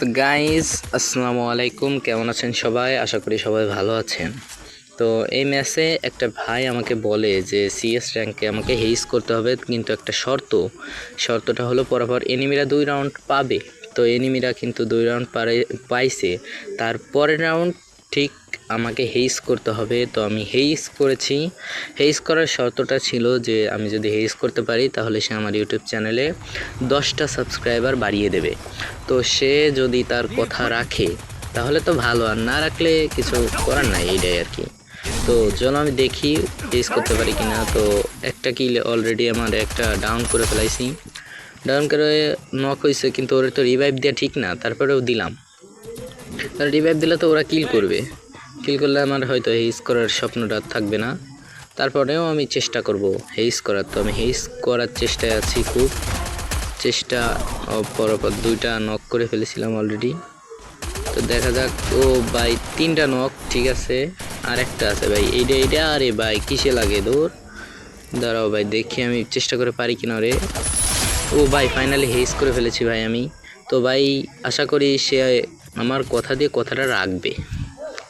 তো গাইস আসসালামু আলাইকুম। কেমন আছেন সবাই? আশা করি সবাই ভালো আছেন। তো এই ম্যাচে একটা ভাই আমাকে বলে যে সিএস র্যাঙ্কে আমাকে হেইস করতে হবে, কিন্তু একটা শর্ত। শর্তটা হলো পরপর এনিমিরা দুই রাউন্ড পাবে। তো এনিমিরা কিন্তু দুই রাউন্ড পারে, পাইছে। তারপরের রাউন্ড ঠিক আমাকে হেইস করতে হবে। তো আমি হেইস করেছি। হেইস করার শর্তটা ছিল যে, আমি যদি হেইস করতে পারি, তাহলে সে আমার ইউটিউব চ্যানেলে দশটা সাবস্ক্রাইবার বাড়িয়ে দেবে। তো সে যদি তার কথা রাখে, তাহলে তো ভালো। আর না রাখলে কিছু করার নাই এইটাই আর কি। তো চলো আমি দেখি হেইস করতে পারি কি না তো একটা কিল অলরেডি আমার একটা ডাউন করে ফেলাইছি। ডাউন করে নক হয়েছে কিন্তু ওরা তো রিভাইভ দেওয়া ঠিক না। তারপরেও দিলাম। তারা রিভাইভ দিলে তো ওরা কিল করবে। কিল করলে আমার হয়তো হেইস করার স্বপ্নটা থাকবে না। তারপরেও আমি চেষ্টা করব হেইস করার তো আমি হেইস করার চেষ্টায় আছি খুব। চেষ্টা পরপর দুইটা নক করে ফেলেছিলাম অলরেডি তো দেখা যাক, ও ভাই তিনটা নক ঠিক আছে। আর একটা আছে ভাই। এইটা এইটা আরে ভাই, কিসে লাগে দৌড়? দাঁড়াও ভাই, দেখি আমি চেষ্টা করে পারি কিনা রে। ও ভাই ফাইনালি হেইস করে ফেলেছি ভাই আমি। তো ভাই, আশা করি সে আমার কথা দিয়ে কথাটা রাখবে।